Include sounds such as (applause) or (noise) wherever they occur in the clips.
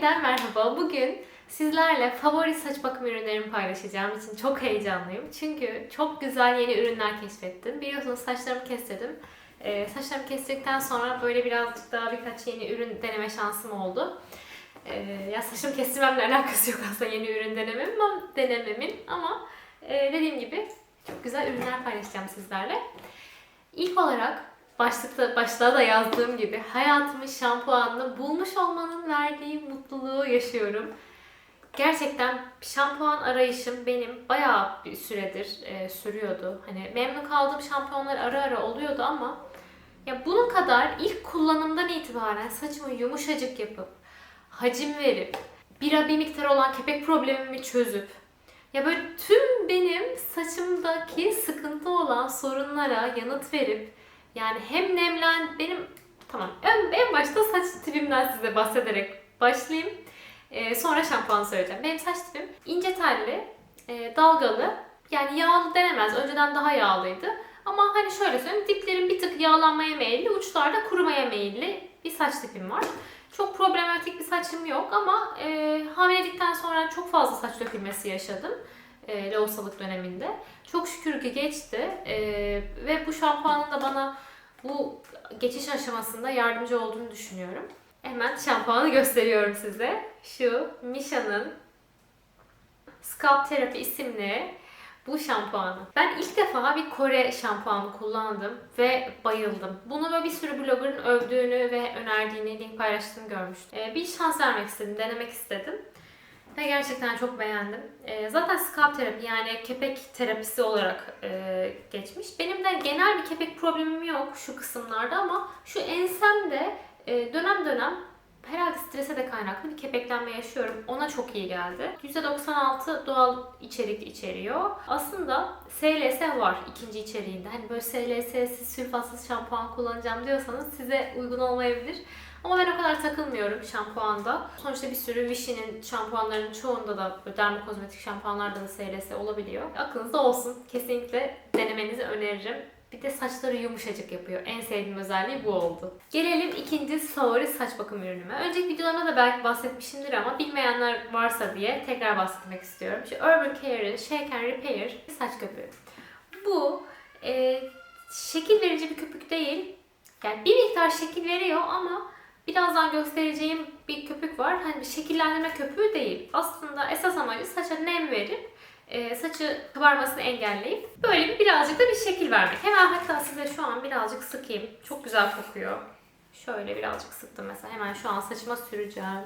Yeniden merhaba. Bugün sizlerle favori saç bakım ürünlerimi paylaşacağım için çok heyecanlıyım. Çünkü çok güzel yeni ürünler keşfettim. Biliyorsunuz saçlarımı kestirdim. Ee, saçlarımı kestirdikten sonra böyle birazcık daha birkaç yeni ürün deneme şansım oldu. Ee, ya saçımı kestirmemle (laughs) alakası yok aslında yeni ürün denememin ama, denememin ama e, dediğim gibi çok güzel ürünler paylaşacağım sizlerle. İlk olarak başlıkta başlığa da yazdığım gibi hayatımın şampuanını bulmuş olmanın verdiği mutluluğu yaşıyorum. Gerçekten şampuan arayışım benim bayağı bir süredir e, sürüyordu. Hani memnun kaldığım şampuanlar ara ara oluyordu ama ya bunun kadar ilk kullanımdan itibaren saçımı yumuşacık yapıp hacim verip bir bir miktar olan kepek problemimi çözüp ya böyle tüm benim saçımdaki sıkıntı olan sorunlara yanıt verip yani hem nemlen benim tamam en, en başta saç tipimden size bahsederek başlayayım. Ee, sonra şampuan söyleyeceğim. Benim saç tipim ince telli, e, dalgalı. Yani yağlı denemez. Önceden daha yağlıydı. Ama hani şöyle söyleyeyim. Diplerim bir tık yağlanmaya meyilli, uçlarda kurumaya meyilli bir saç tipim var. Çok problematik bir saçım yok ama e, hamilelikten sonra çok fazla saç dökülmesi yaşadım. E, lohusalık döneminde. Çok şükür ki geçti. E, ve bu şampuanın da bana bu geçiş aşamasında yardımcı olduğunu düşünüyorum. Hemen şampuanı gösteriyorum size. Şu Misha'nın Scalp Therapy isimli bu şampuanı. Ben ilk defa bir Kore şampuanı kullandım ve bayıldım. Bunu böyle bir sürü bloggerın övdüğünü ve önerdiğini, link paylaştığını görmüştüm. Ee, bir şans vermek istedim, denemek istedim. Ve gerçekten çok beğendim. Ee, zaten scalp terapi yani kepek terapisi olarak e, geçmiş. Benim de genel bir kepek problemim yok şu kısımlarda ama şu ensemde e, dönem dönem herhalde strese de kaynaklı bir kepeklenme yaşıyorum. Ona çok iyi geldi. %96 doğal içerik içeriyor. Aslında SLS var ikinci içeriğinde. Hani böyle SLS'siz, sülfatsız şampuan kullanacağım diyorsanız size uygun olmayabilir. Ama ben o kadar takılmıyorum şampuanda. Sonuçta bir sürü Vichy'nin şampuanlarının çoğunda da dermokozmetik şampuanlarda da SLS olabiliyor. Aklınızda olsun. Kesinlikle denemenizi öneririm. Bir de saçları yumuşacık yapıyor. En sevdiğim özelliği bu oldu. Gelelim ikinci favori saç bakım ürünüme. Önceki videolarımda da belki bahsetmişimdir ama bilmeyenler varsa diye tekrar bahsetmek istiyorum. Şu Urban Care'ın Shake and Repair saç köpüğü. Bu e, şekil verici bir köpük değil. Yani bir miktar şekil veriyor ama birazdan göstereceğim bir köpük var. Hani bir şekillendirme köpüğü değil. Aslında esas amacı saça nem verip e, saçı kabarmasını engelleyip böyle bir birazcık da bir şekil vermek. Hemen hatta size şu an birazcık sıkayım. Çok güzel kokuyor. Şöyle birazcık sıktım mesela. Hemen şu an saçıma süreceğim.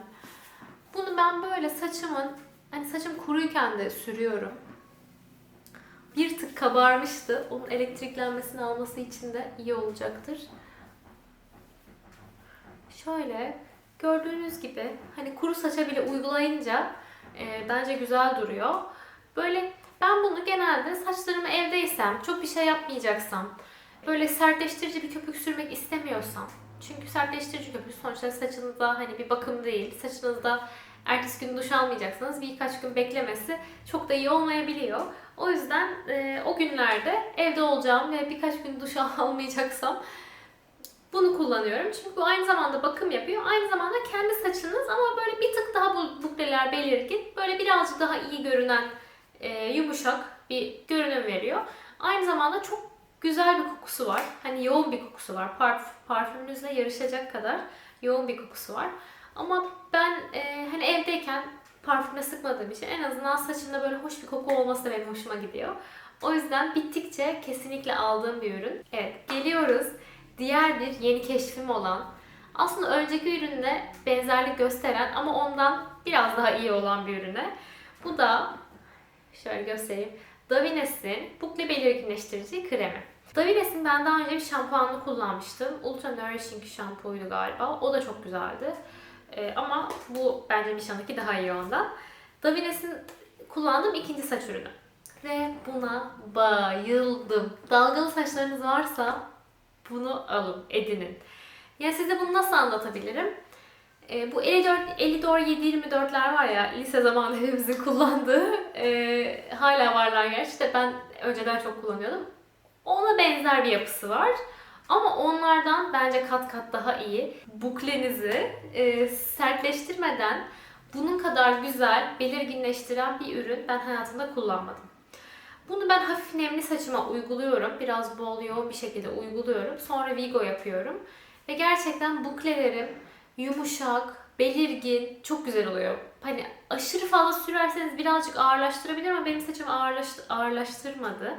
Bunu ben böyle saçımın hani saçım kuruyken de sürüyorum. Bir tık kabarmıştı. Onun elektriklenmesini alması için de iyi olacaktır. Şöyle gördüğünüz gibi hani kuru saça bile uygulayınca e, bence güzel duruyor. Böyle ben bunu genelde saçlarımı evdeysem, çok bir şey yapmayacaksam, böyle sertleştirici bir köpük sürmek istemiyorsam. Çünkü sertleştirici köpük sonuçta saçınızda hani bir bakım değil. Saçınızda ertesi gün duş almayacaksanız birkaç gün beklemesi çok da iyi olmayabiliyor. O yüzden e, o günlerde evde olacağım ve birkaç gün duş (laughs) almayacaksam bunu kullanıyorum. Çünkü bu aynı zamanda bakım yapıyor. Aynı zamanda kendi saçınız ama böyle bir tık daha bu bukleler belirgin. Böyle birazcık daha iyi görünen e, yumuşak bir görünüm veriyor. Aynı zamanda çok güzel bir kokusu var. Hani yoğun bir kokusu var. Parf parfümünüzle yarışacak kadar yoğun bir kokusu var. Ama ben e, hani evdeyken parfüme sıkmadığım için en azından saçımda böyle hoş bir koku olması da benim hoşuma gidiyor. O yüzden bittikçe kesinlikle aldığım bir ürün. Evet geliyoruz diğer bir yeni keşfim olan aslında önceki ürünle benzerlik gösteren ama ondan biraz daha iyi olan bir ürüne. Bu da şöyle göstereyim. Davines'in bukle belirginleştirici kremi. Davines'in ben daha önce bir şampuanını kullanmıştım. Ultra Nourishing şampuydu galiba. O da çok güzeldi. Ee, ama bu bence Misha'nınki daha iyi ondan. Davines'in kullandığım ikinci saç ürünü. Ve buna bayıldım. Dalgalı saçlarınız varsa bunu alın, edinin. Ya size bunu nasıl anlatabilirim? E, bu 54, 54 724'ler var ya lise zamanı hepimizin kullandığı e, hala varlar gerçi de ben önceden çok kullanıyordum. Ona benzer bir yapısı var. Ama onlardan bence kat kat daha iyi. Buklenizi e, sertleştirmeden bunun kadar güzel, belirginleştiren bir ürün ben hayatımda kullanmadım. Bunu ben hafif nemli saçıma uyguluyorum. Biraz bol yoğun bir şekilde uyguluyorum. Sonra Vigo yapıyorum. Ve gerçekten buklelerim yumuşak, belirgin, çok güzel oluyor. Hani aşırı fazla sürerseniz birazcık ağırlaştırabilir ama benim saçım ağırlaş- ağırlaştırmadı.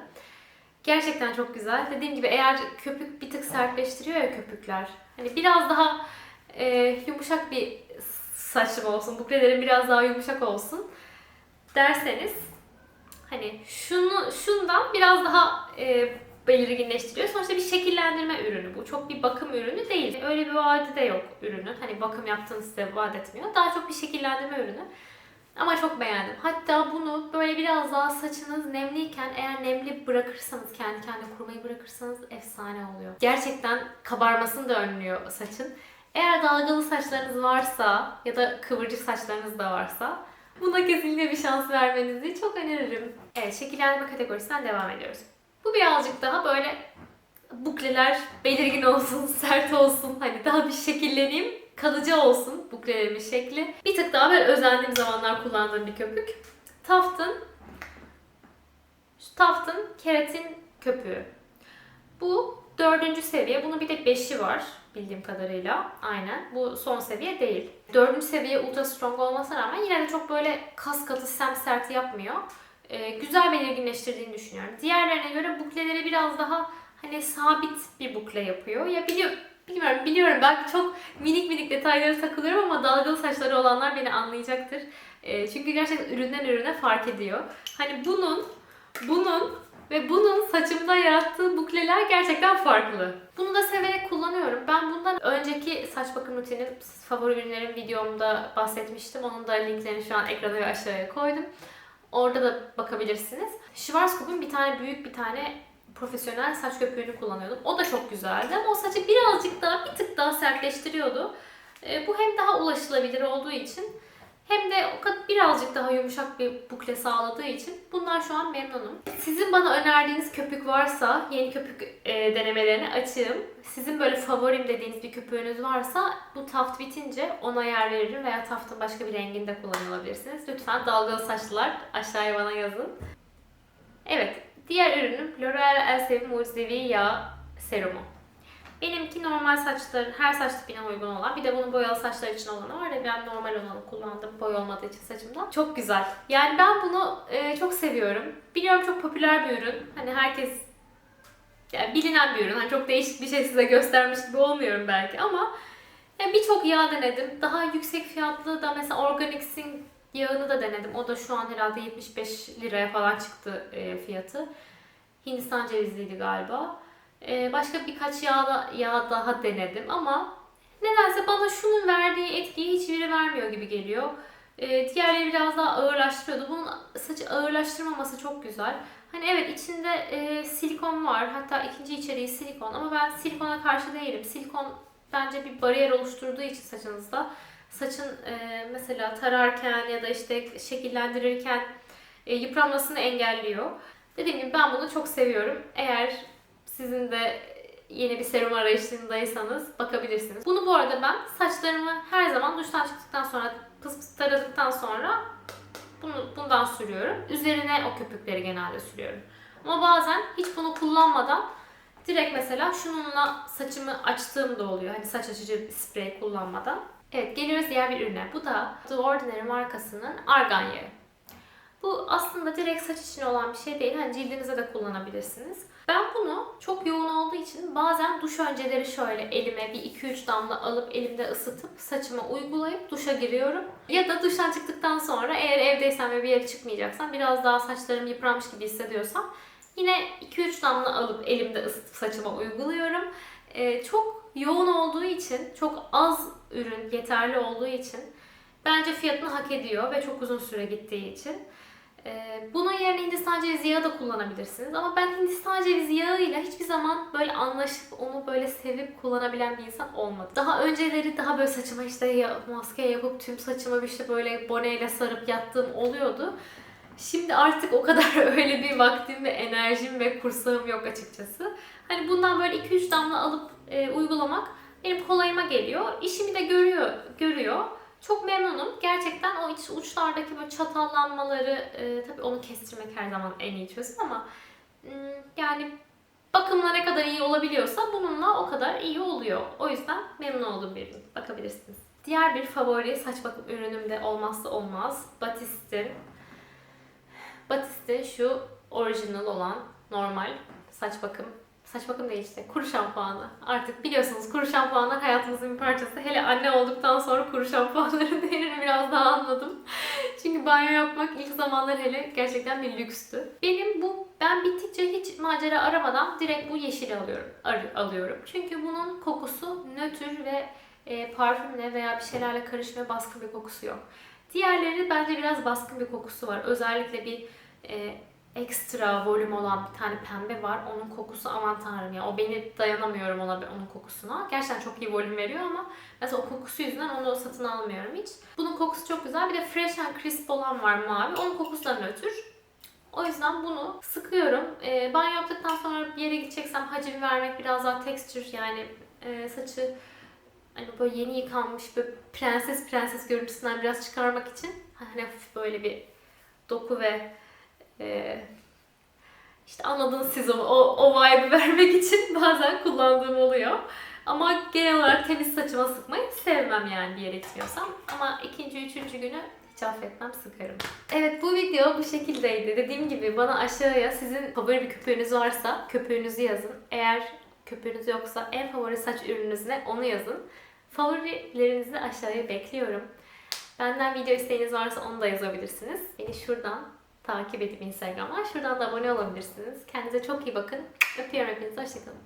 Gerçekten çok güzel. Dediğim gibi eğer köpük bir tık sertleştiriyor ya köpükler. Hani biraz daha e, yumuşak bir saçım olsun, buklelerim biraz daha yumuşak olsun derseniz hani şunu şundan biraz daha e, belirginleştiriyor. Sonuçta bir şekillendirme ürünü bu. Çok bir bakım ürünü değil. Öyle bir vaadi de yok ürünün. Hani bakım yaptığını size vaat etmiyor. Daha çok bir şekillendirme ürünü. Ama çok beğendim. Hatta bunu böyle biraz daha saçınız nemliyken eğer nemli bırakırsanız, kendi kendine kurumayı bırakırsanız efsane oluyor. Gerçekten kabarmasını da önlüyor saçın. Eğer dalgalı saçlarınız varsa ya da kıvırcık saçlarınız da varsa buna kesinlikle bir şans vermenizi çok öneririm. Evet, şekillendirme kategorisinden devam ediyoruz. Bu birazcık daha böyle bukleler belirgin olsun, (laughs) sert olsun, hani daha bir şekilleneyim, kalıcı olsun buklelerimin şekli. Bir tık daha böyle özendiğim zamanlar kullandığım bir köpük. Taft'ın şu Taft'ın keratin köpüğü. Bu dördüncü seviye. Bunun bir de beşi var bildiğim kadarıyla. Aynen. Bu son seviye değil. Dördüncü seviye ultra strong olmasına rağmen yine de çok böyle kas katı sem sert yapmıyor. Ee, güzel belirginleştirdiğini düşünüyorum. Diğerlerine göre bukleleri biraz daha hani sabit bir bukle yapıyor. Ya biliyor, bilmiyorum biliyorum belki çok minik minik detaylara takılıyorum ama dalgalı saçları olanlar beni anlayacaktır. Ee, çünkü gerçekten üründen ürüne fark ediyor. Hani bunun, bunun ve bunun saçımda yarattığı bukleler gerçekten farklı. Bunu da severek kullanıyorum. Ben bundan önceki saç bakım rutinim, favori ürünlerim videomda bahsetmiştim. Onun da linklerini şu an ekrana ve aşağıya koydum. Orada da bakabilirsiniz. Schwarzkopf'un bir tane büyük bir tane profesyonel saç köpüğünü kullanıyordum. O da çok güzeldi ama o saçı birazcık daha bir tık daha sertleştiriyordu. E, bu hem daha ulaşılabilir olduğu için hem de birazcık daha yumuşak bir bukle sağladığı için bundan şu an memnunum. Sizin bana önerdiğiniz köpük varsa yeni köpük e, denemelerine açığım. Sizin böyle favorim dediğiniz bir köpüğünüz varsa bu taft bitince ona yer veririm veya taftın başka bir renginde kullanılabilirsiniz. Lütfen dalgalı saçlılar aşağıya bana yazın. Evet, diğer ürünüm L'Oreal Elsevier Mucizevi Yağ Serumu. Benimki normal saçların her saç tipine uygun olan bir de bunun boyalı saçlar için olanı var ya ben normal olanı kullandım boy olmadığı için saçımda. Çok güzel. Yani ben bunu e, çok seviyorum. Biliyorum çok popüler bir ürün. Hani herkes yani bilinen bir ürün. Hani çok değişik bir şey size göstermiş gibi olmuyorum belki ama yani birçok yağ denedim. Daha yüksek fiyatlı da mesela Organics'in yağını da denedim. O da şu an herhalde 75 liraya falan çıktı e, fiyatı. Hindistan cevizliydi galiba. Ee, başka birkaç yağ, yağ daha denedim ama nedense bana şunun verdiği etkiyi hiçbiri vermiyor gibi geliyor. Ee, diğerleri biraz daha ağırlaştırıyordu. Bunun saçı ağırlaştırmaması çok güzel. Hani evet içinde e, silikon var. Hatta ikinci içeriği silikon ama ben silikona karşı değilim. Silikon bence bir bariyer oluşturduğu için saçınızda saçın e, mesela tararken ya da işte şekillendirirken e, yıpranmasını engelliyor. Dediğim gibi ben bunu çok seviyorum. Eğer sizin de yeni bir serum arayışındaysanız bakabilirsiniz. Bunu bu arada ben saçlarımı her zaman duştan çıktıktan sonra pıs pıs taradıktan sonra bunu, bundan sürüyorum. Üzerine o köpükleri genelde sürüyorum. Ama bazen hiç bunu kullanmadan direkt mesela şununla saçımı açtığım da oluyor. Hani saç açıcı sprey kullanmadan. Evet geliyoruz diğer bir ürüne. Bu da The Ordinary markasının argan yağı. Bu aslında direkt saç için olan bir şey değil. Hani cildinize de kullanabilirsiniz. Ben bunu çok yoğun olduğu için bazen duş önceleri şöyle elime bir 2-3 damla alıp elimde ısıtıp saçıma uygulayıp duşa giriyorum. Ya da duştan çıktıktan sonra eğer evdeysem ve bir yere çıkmayacaksam biraz daha saçlarım yıpranmış gibi hissediyorsam yine 2-3 damla alıp elimde ısıtıp saçıma uyguluyorum. Ee, çok yoğun olduğu için, çok az ürün yeterli olduğu için bence fiyatını hak ediyor ve çok uzun süre gittiği için. Ee, bunun yerine Hindistan cevizi yağı da kullanabilirsiniz. Ama ben Hindistan cevizi yağıyla hiçbir zaman böyle anlaşıp onu böyle sevip kullanabilen bir insan olmadı. Daha önceleri daha böyle saçıma işte maske yapıp tüm saçımı işte böyle boneyle sarıp yattığım oluyordu. Şimdi artık o kadar (laughs) öyle bir vaktim ve enerjim ve kursağım yok açıkçası. Hani bundan böyle 2-3 damla alıp e, uygulamak benim kolayıma geliyor. İşimi de görüyor, görüyor. Çok memnunum. Gerçekten o iç uçlardaki böyle çatallanmaları e, tabii onu kestirmek her zaman en iyi çözüm ama mm, yani bakımla ne kadar iyi olabiliyorsa bununla o kadar iyi oluyor. O yüzden memnun olduğum bir. Bakabilirsiniz. Diğer bir favori saç bakım ürünüm de olmazsa olmaz. Batiste. Batiste şu orijinal olan normal saç bakım. Saç bakım değil işte kuru şampuanı. Artık biliyorsunuz kuru şampuanlar hayatımızın bir parçası. Hele anne olduktan sonra kuru şampuanların (laughs) değerini biraz daha anladım. Çünkü banyo yapmak ilk zamanlar hele gerçekten bir lükstü. Benim bu ben bittikçe hiç macera aramadan direkt bu yeşili alıyorum. ar- alıyorum. Çünkü bunun kokusu nötr ve e, parfümle veya bir şeylerle karışma baskın bir kokusu yok. Diğerleri bence biraz baskın bir kokusu var. Özellikle bir e, ekstra volüm olan bir tane pembe var. Onun kokusu aman tanrım ya. O beni dayanamıyorum ona onun kokusuna. Gerçekten çok iyi volüm veriyor ama mesela o kokusu yüzünden onu satın almıyorum hiç. Bunun kokusu çok güzel. Bir de Fresh and Crisp olan var mavi. Onun kokusu da nötr. O yüzden bunu sıkıyorum. E, banyo yaptıktan sonra bir yere gideceksem hacim vermek biraz daha tekstür yani e, saçı hani böyle yeni yıkanmış böyle prenses prenses görüntüsünden biraz çıkarmak için hani hafif böyle bir doku ve e, işte anladınız siz o, o, o vibe'ı (laughs) vermek için bazen kullandığım oluyor. Ama genel olarak temiz saçıma sıkmayı sevmem yani bir yere gitmiyorsam. Ama ikinci, üçüncü günü hiç affetmem sıkarım. Evet bu video bu şekildeydi. Dediğim gibi bana aşağıya sizin favori bir köpüğünüz varsa köpüğünüzü yazın. Eğer köpüğünüz yoksa en favori saç ürününüz ne onu yazın. Favorilerinizi aşağıya bekliyorum. Benden video isteğiniz varsa onu da yazabilirsiniz. Beni şuradan takip edip Instagram'dan. Şuradan da abone olabilirsiniz. Kendinize çok iyi bakın. Öpüyorum hepinizi. Hoşçakalın.